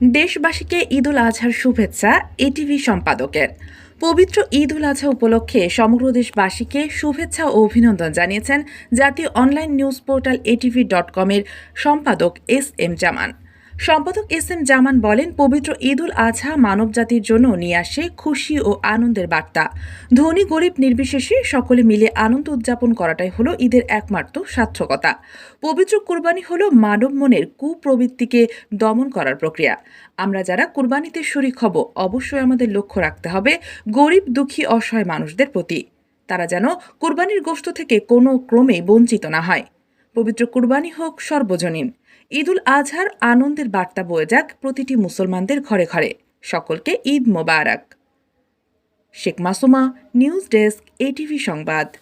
দেশবাসীকে ঈদ উল আজহার শুভেচ্ছা, এটিভি সম্পাদকের। পবিত্র ঈদ উল আজহা উপলক্ষে সমগ্র দেশবাসীকে শুভেচ্ছা ও অভিনন্দন জানিয়েছেন জাতীয় online news portal ATV dot কমের সম্পাদক এস এম জামান। সম্পাদক এস এম জামান বলেন, পবিত্র ঈদ উল আজহা মানবজাতির জন্য নিয়ে আসে খুশি ও আনন্দের বার্তা। ধনী, গরিব, নির্বিশেষে সকলে মিলে আনন্দ উদযাপন করাটাই হলো ঈদের একমাত্র সার্থকতা। পবিত্র কুরবানি হলো মানব মনের কুপ্রবৃত্তিকে দমন করার প্রক্রিয়া। আমরা যারা কুরবানিতে শরিক হব, অবশ্যই আমাদের লক্ষ্য রাখতে হবে গরিব, দুঃখী, অসহায় মানুষদের প্রতি। তারা যেন কুরবানির গোশত থেকে কোনো ক্রমে বঞ্চিত না হয়। পবিত্র কুরবানি হোক সর্বজনীন। ঈদুল আজহার আনন্দের বার্তা বয়ে যাক প্রতিটি মুসলমানদের ঘরে ঘরে। সকলকে ঈদ মোবারক। Sheikh Masuma, news desk, ATV সংবাদ।